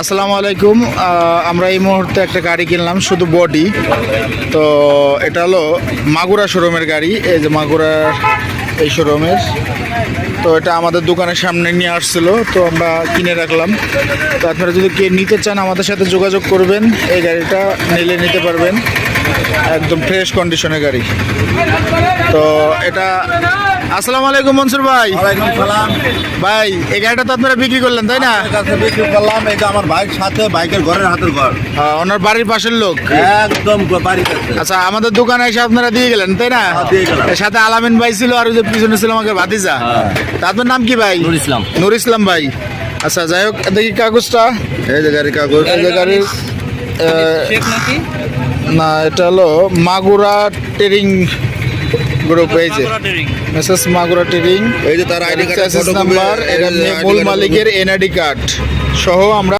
আসসালামু আলাইকুম। আমরা এই মুহূর্তে একটা গাড়ি কিনলাম, শুধু বডি। তো এটা হলো মাগুরা শোরুমের গাড়ি, এই যে মাগুরার এই শোরুমের। তো এটা আমাদের দোকানের সামনে নিয়ে আসছিল, তো আমরা কিনে রাখলাম। তো আপনারা যদি কে নিতে চান আমাদের সাথে যোগাযোগ করবেন, এই গাড়িটা নিলে নিতে পারবেন। একদম ফ্রেশ কন্ডিশনের গাড়ি। তো এটা আসসালামু আলাইকুম মনসুর ভাই। সালাম। ভাই এই গাড়িটা তো আপনারা বিক্রি করলেন তাই না? বিক্রি করলাম এটা আমার ভাইয়ের সাথে বাইকের ঘরের হাতের ঘর। ওনার বাড়ির পাশের লোক। একদম আচ্ছা আমাদের দোকানে এসে আপনারা দিয়ে গেলেন তাই না? হ্যাঁ, দিয়ে গেলাম। এর সাথে আলামিন ভাই ছিল আর ওই যে পিছনে ছিল আমাকে ভাতিজা। হ্যাঁ। তা আপনার নাম কি ভাই? নুর ইসলাম। নুর ইসলাম ভাই। আচ্ছা যাই হোক দেখি কাগজটা। এই যে গাড়ি কাগজ এই যে গাড়ির না এটা হলো মাগুরা টেরিং গ্রুপ এই যে মেসেস মাগুরা টেরিং এই যে তার আইডি কার্ড নাম্বার এটা মূল মালিকের এনআইডি কার্ড সহ আমরা